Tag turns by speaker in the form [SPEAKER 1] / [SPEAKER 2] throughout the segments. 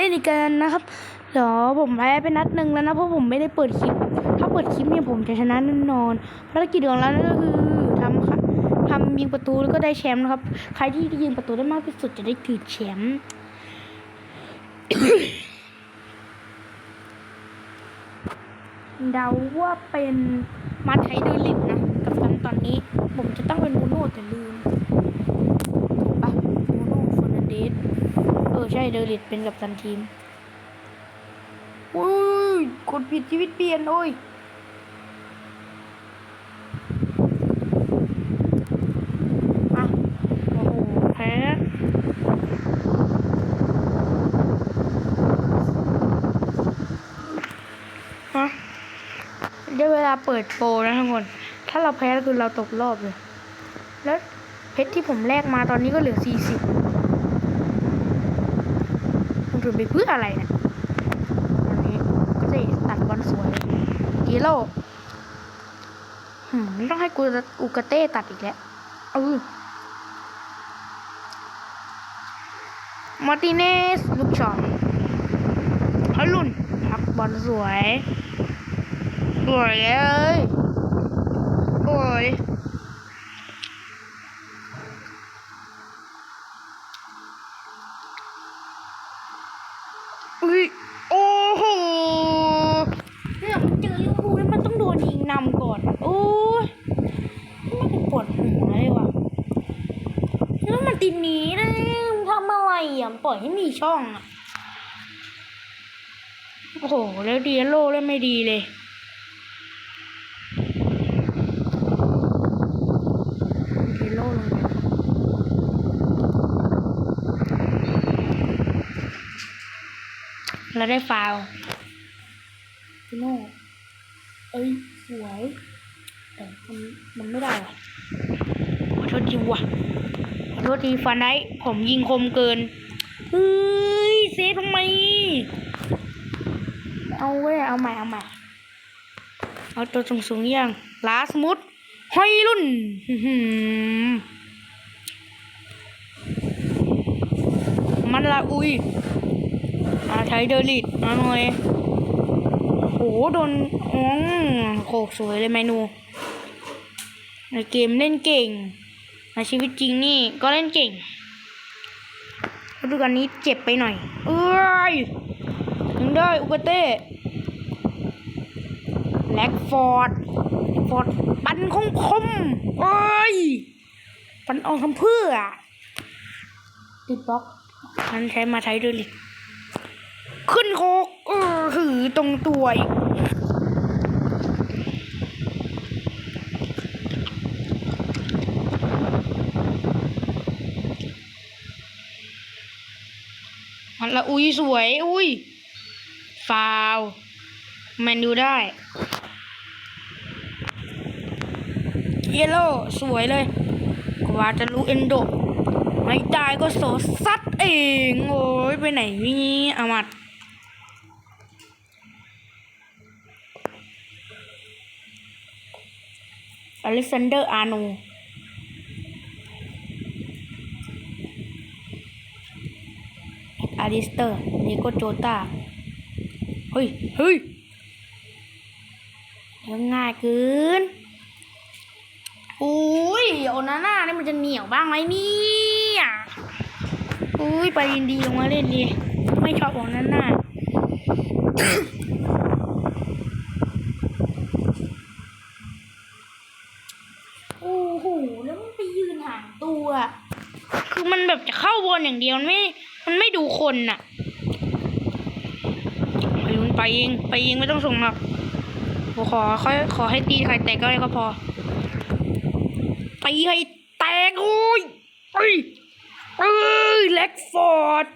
[SPEAKER 1] เล่นอีกกันนะครับเดี๋ยวผมแพ้ไปนัดหนึ่งแล้วนะเพราะผมไม่ได้เปิดคลิป ถ้าเปิดคลิปเนี่ยผมจะชนะแน่นอนภารกิจของเรานั่นก็คือทำค่ะทำยิงประตูแล้วก็ได้แชมป์นะครับใครที่ยิงประตูได้มากที่สุดจะได้ถือแชมป์เดาว่าเป็นมาไทเดอร์ลิตนะ กับตันตอนนี้ ผมจะตั้งเป็นบูโนแต่ลืมถูกปะบูโน่ฟอร์นันเดสเออ ใช่เดอร์ลิตเป็นกับตันทีมอุ้ยกดผิดชีวิตเปลี่ยนโอ้ยอะโอ้โหแพ้ฮะได้เวลาเปิดโปรนะทุกคน ถ้าเราแพ้ก็คือเราตกรอบเลย แล้วเพชรที่ผมแลกมาตอนนี้ก็เหลือสี่สิบมั นไปเพื่ออะไรเนี่ยตอนนี้ก็จะตัดบอลสวยดีโลหืมไม่ต้องให้กูอุกาเต้ตัดอีกแล้วเออมาร์ติเนสลูกช็อตฮอลลุนพักบอลสวย สวยเลยสวย ติดหนีนะมึงทำอะไรอะปล่อยให้มีช่องอะโอ้โห แล้วดีโลเล่นไม่ดีเลยเทโลลงไปแล้วได้ฟาวพี่โน่เอ้ย สวย แต่มันมันไม่ได้ว่ะขอโทษทีว่ะ โทษทีฟันได้ผมยิงคมเกินเฮ้ยเซฟทำไม เอาเว้ยเอาใหม่เอาใหม่ เอาตัวสูงสูงๆยังลาสมุดห้อยรุ่นมันละอุยอาใช้เดลิดเอาหน่อยโหโดนอ๋องโขกสวยเลยเมนูในเกมเล่นเก่ง ในชีวิตจริงนี่ก็เล่นเก่งฤดูกาลนี้เจ็บไปหน่อย เอ้ยถึงได้อุกเต้แล็กฟอร์ดฟอร์ดปันคมคมเอ้ยปันออกทำเพื่อติดบล็อกมันใช้มาใช้ด้วยลิขึ้นโคกเออหือตรงตัวอีก มันละอุ้ยสวย อุ้ยฟาวแมนดูได้เยลโล่สวยเลย กว่าจะรู้เอนโด ไม่ได้ก็โสซัดเอง โอ้ยไปไหนนี่อามัดอเล็กซานเดอร์อาโน อาริสเตอร์นิโกโจตาเฮ้ยเฮ้ยยังง่ายเกินโอ้ยโอนาน่านี่มันจะเหนียวบ้างไหมเนี่ยอุ้ยไปยินดีลงมาเล่นดีไม่ชอบโอนาน่าโอ้โหแล้วมันไปยืนห่างตัว คือมันแบบจะเข้าวนอย่างเดียวไม่มันไม่ดู คนน่ะไปลุนไปเองไปเองไม่ต้องส่งหรอกผมขอขอขอให้ตีไข่แตกก็ได้ก็พอตีให้แตกโอ้ยเอ้ยเอ้ยเล็กฟอร์ด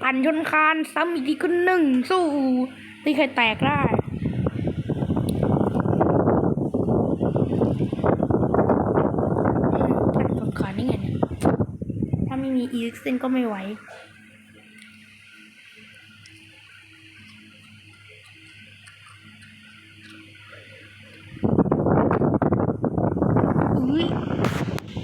[SPEAKER 1] ปั่นชนคานซ้ำอีกทีก็หนึ่งสู้ตีไข่แตกได้ปั่นชนคาดีไงถ้าไม่มีอีลิกเซนก็ไม่ไหว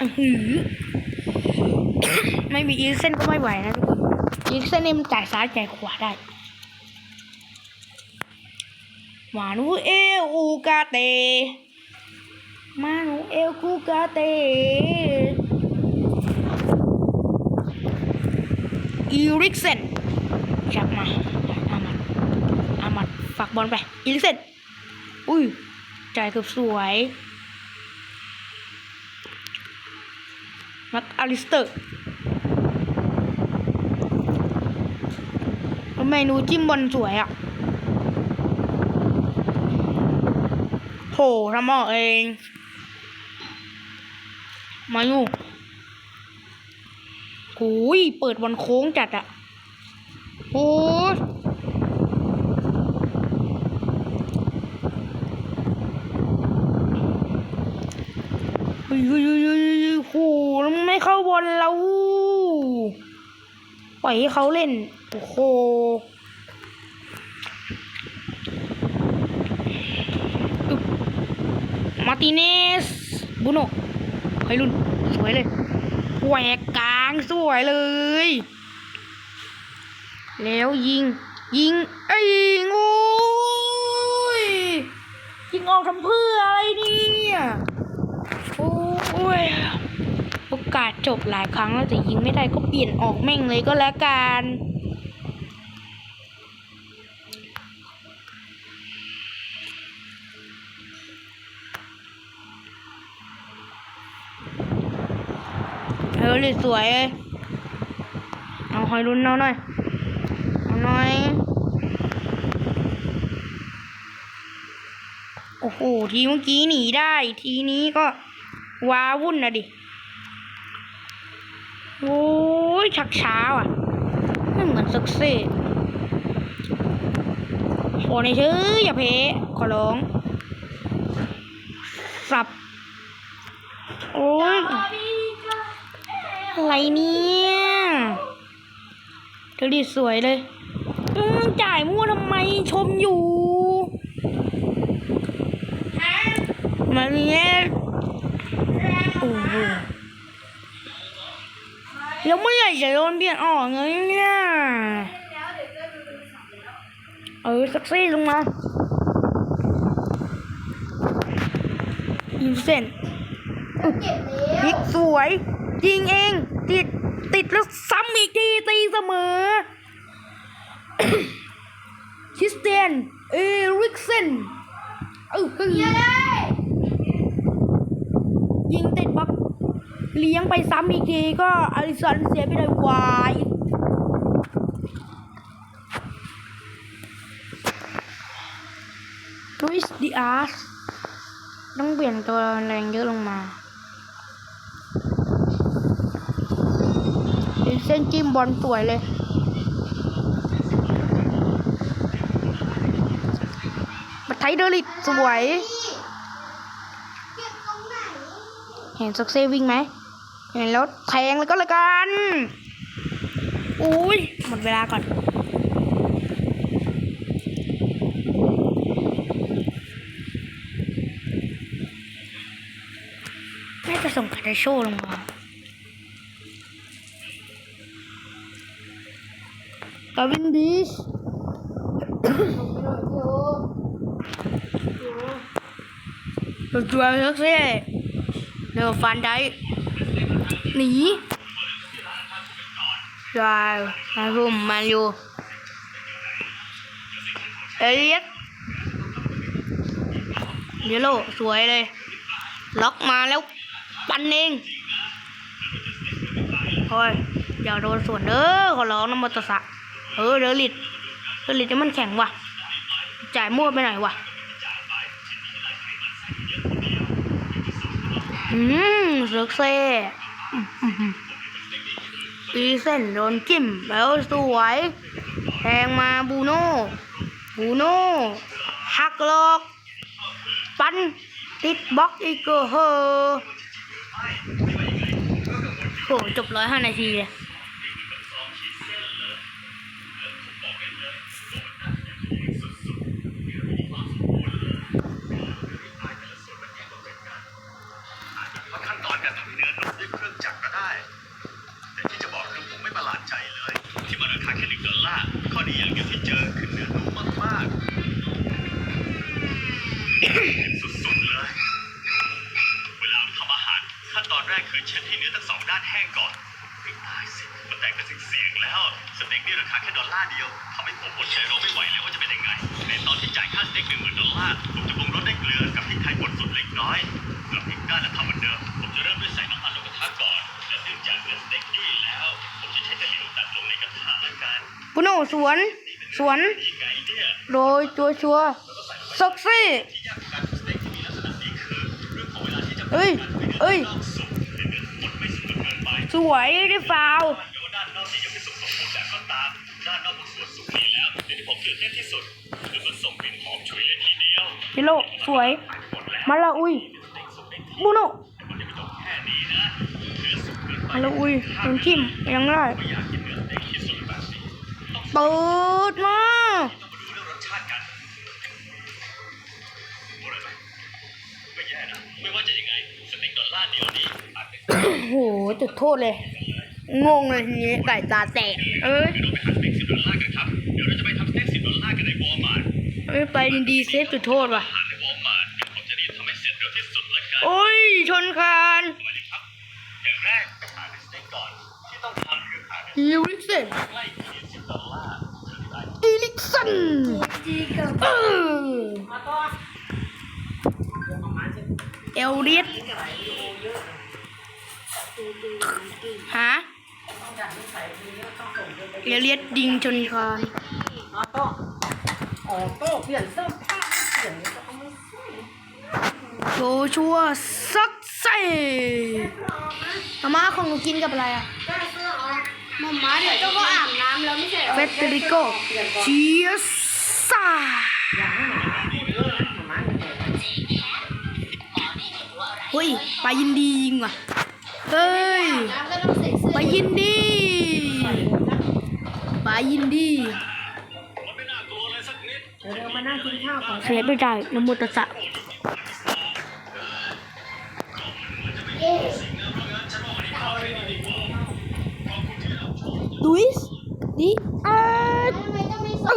[SPEAKER 1] อือหือไม่มีอีเส้นก็ไม่ไหวนะทุกคนอีกเส้นนี้มันจ่ายซ้ายจ่ายขวาได้มานูเอลอูกาเตมานูเอลกูกาเตอีริกเซนจับมาอามัดอามัดฝากบอลไปอีริกเซนอุ้ยจ่ายเกือบสวย มักอลิสเตอร์แล้วเมนูจิ้มบอลสวยอะ โหทำออกเอง มาอยู่โหยเปิดวันโค้งจัดอะโอ้ยเฮ้ยเฮ้ยเฮ้ยเฮ้ยเฮ้ยโหแล้ว นไม่เข้าบอลเราปล่อยให้เขาเล่น โอ้โหมาติเนส บุโนไฮรุนสวยเลยแหวกกลางสวยเลย แล้วยิง ยิง ไอ้ยงโอ้ยยิงออกทำเพื่ออะไรเนี่ย โอ้ย อกาสจบหลายครั้งแล้วแต่ยิงไม่ได้ก็เปลี่ยนออกแม่งเลยก็แล้วกันเออเลยสวยเอาหอยรุนเอาหน่อยเอาหน่อย โอ้โห ทีเมื่อกี้หนีได้ ทีนี้ก็ว้าวุ่นนะดิ โอ้ยชักช้าอะไม่เหมือนซักเซ่โอ้ในชื่ออย่าเพขอร้อง สับ โอ้ยอะไรเนี่ยเธอดีสวยเลยอืมจ่ายมั่วทำไมชมอยู่มาเนี่ยโอ้โห แล้วเมื่อไหร่จะโดนเปลี่ยนออกเงี้ยเนี่ยเออสักซี่ลงมายิงเส้นพลิกสวยยิงเอง ติด ติดแล้วซ้ำอีกทีตีเสมอคริสเตียน เอริกเซนเออฮึยิงติดบล็อก เลี้ยงไปซ้ำอีกทีก็อลิสันเสียไปเลยวายลุยส์ดิอาสต้องเปลี่ยนตัวแรงเยอะลงมาเป็นเส้นจิ้มบอลสวยเลยมาไทยเดอริกสวย เห็นซ็อกเซวิ่งไหม เห็นแล้วแทงเลยก็แล้วกันอุ้ยหมดเวลาก่อน น่าจะส่งคาเดโชลงมา กาวินบีชตัวตัวเล็กเซ่เดี๋ยวฟันได้ หนีใช่มารุมมาอยู่เอเลียสเยลโลสวยเลย ล็อกมาแล้ว ปันเองโอ้ยอย่าโดนส่วนเด้อขอร้องนะมอเตอร์ไซค์เออเดอลิดเดอลิดนี่มันแข็งว่ะ จ่ายมั่วไปหน่อยว่ะอืมเสือกเซ่ ตีเส้นโดนจิ้มแล้วสวยแทงมาบูโน่บูโน่หักหลอกปันติดบล็อกอีกเกอร์เฮอโหจบร้อยห้านาทีเลย
[SPEAKER 2] สุดๆเลย เวลาทำอาหารขั้นตอนแรกคือเช็ดให้เนื้อทั้งสองด้านแห้งก่อนไม่ตายสิมันแตกเป็นเสียงๆแล้ว สเต็กนี่ราคาแค่ดอลลาร์เดียวทำให้ผมอดใจรอไม่ไหวแล้วว่าจะเป็นยังไง ในตอนที่จ่ายค่าสเต็กหนึ่งหมื่นดอลลาร์ ผมจะปรุงรสด้วยเกลือกับพริกไทยป่นสดเล็กน้อยกับพริกด้านและทำเหมือนเดิม ผมจะเริ่มด้วยใส่น้ำมันลงกระทะก่อน และเนื่องจากเนื้อสเต็กยุ่ยแล้ว ผมจะใช้ตะหลิวตัดลงในกระทะละกัน
[SPEAKER 1] ปุโนสวน สวน
[SPEAKER 2] นี่ไงเนี่ย
[SPEAKER 1] โดยตัวชัวซ็อกซี่
[SPEAKER 2] เวลาที่จะ
[SPEAKER 1] เอ้ยเอ้ย
[SPEAKER 2] ต้องสุกให้เนื้อทั้งหมดไม่สุกจนเกินไป
[SPEAKER 1] สวยได้ฟาว
[SPEAKER 2] แม้ว่าด้านนอกจะยังไม่สุกสมบูรณ์แบบก็ตามด้านนอกของส่วนสุกดีแล้วแต่ที่ผมตื่นเต้นที่สุดคือมันส่งกลิ่นหอมฉุยเลยทีเดียว
[SPEAKER 1] เฮลโลสวย
[SPEAKER 2] หมดแล้ว
[SPEAKER 1] มาละอุย
[SPEAKER 2] สเต็กสุกได้ที
[SPEAKER 1] ปุโน
[SPEAKER 2] แต่มันยังไม่จบแค่นี้นะเนื้อสุกเกินไป
[SPEAKER 1] มาละอุยน้ำจิ้มยังได้
[SPEAKER 2] ไม่อยากกินเนื้อสเต็กที่สุดแบบนี้ต้อง
[SPEAKER 1] เปิดมา
[SPEAKER 2] โอ้
[SPEAKER 1] โหจุดโทษเลย งงเลยทีนี้ไก่ตาแตก เอ้ย
[SPEAKER 2] เราไปหาสเต็กสิบดอลลาร์กันครับเดี๋ยวเราจะไปทำสเต็กสิบดอลลาร์กันในวอลมาร์ท
[SPEAKER 1] เอ้ยไปดีๆเซฟจุดโทษว่ะ
[SPEAKER 2] อาหารในวอลมาร์ทเดี๋ยวผมจะรีบทำให้เสร็จเร็วที่สุดละกัน
[SPEAKER 1] โอ้ย ชนคาน
[SPEAKER 2] มาเลยครับอย่างแรกหาสเต็กก่อนที่ต้องทำคือหาเนื้อ
[SPEAKER 1] อีลิกสัน
[SPEAKER 2] ใกล้เคียงสิบดอลลาร์ถึงได้
[SPEAKER 1] อีลิกสันเออเอลเลียด ฮะเอลเลียดดิงชนคาน
[SPEAKER 3] ออโต้ออโต้เปลี่ยนเสื้อผ้าเปลี่ยนก็ต้องไม่ใส่
[SPEAKER 1] โชชัวซักเซ่มาม่าของหนูกินกับอะไรอะ
[SPEAKER 4] มาม่าเดี๋ยวเจ้าก็อาบน้ำแล้วไม่ใช่เหรอ
[SPEAKER 1] เฟเดริโกเชียซ่า
[SPEAKER 3] อยากให้หมาพูดเรื่องนะหมาเนี่ย
[SPEAKER 1] เฮ้ยไปยินดียิงว่ะ เฮ้ย
[SPEAKER 4] น้ำก็ต้องใส่เสื้อ
[SPEAKER 1] ไปยินดีไปยินดี
[SPEAKER 2] มันไม่น่ากลัวเลยสักนิด
[SPEAKER 3] เดี๋ยวเรามานั่งกินข้าวของ
[SPEAKER 1] เสียไม่ได้นโมตัสสะ
[SPEAKER 4] เอ๊ะ
[SPEAKER 1] ดุยส์ดิอาร์
[SPEAKER 4] ทำไมต้องไม่
[SPEAKER 1] เอ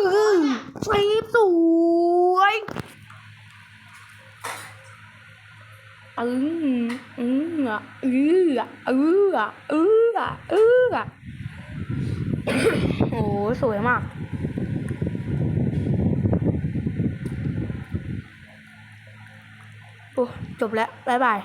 [SPEAKER 4] ใส่
[SPEAKER 1] อเฟสวยอืมอืม อะอืออะอืออะอืออะอืออะโอ้สวยมาก โอ้จบแล้ว บ๊ายบาย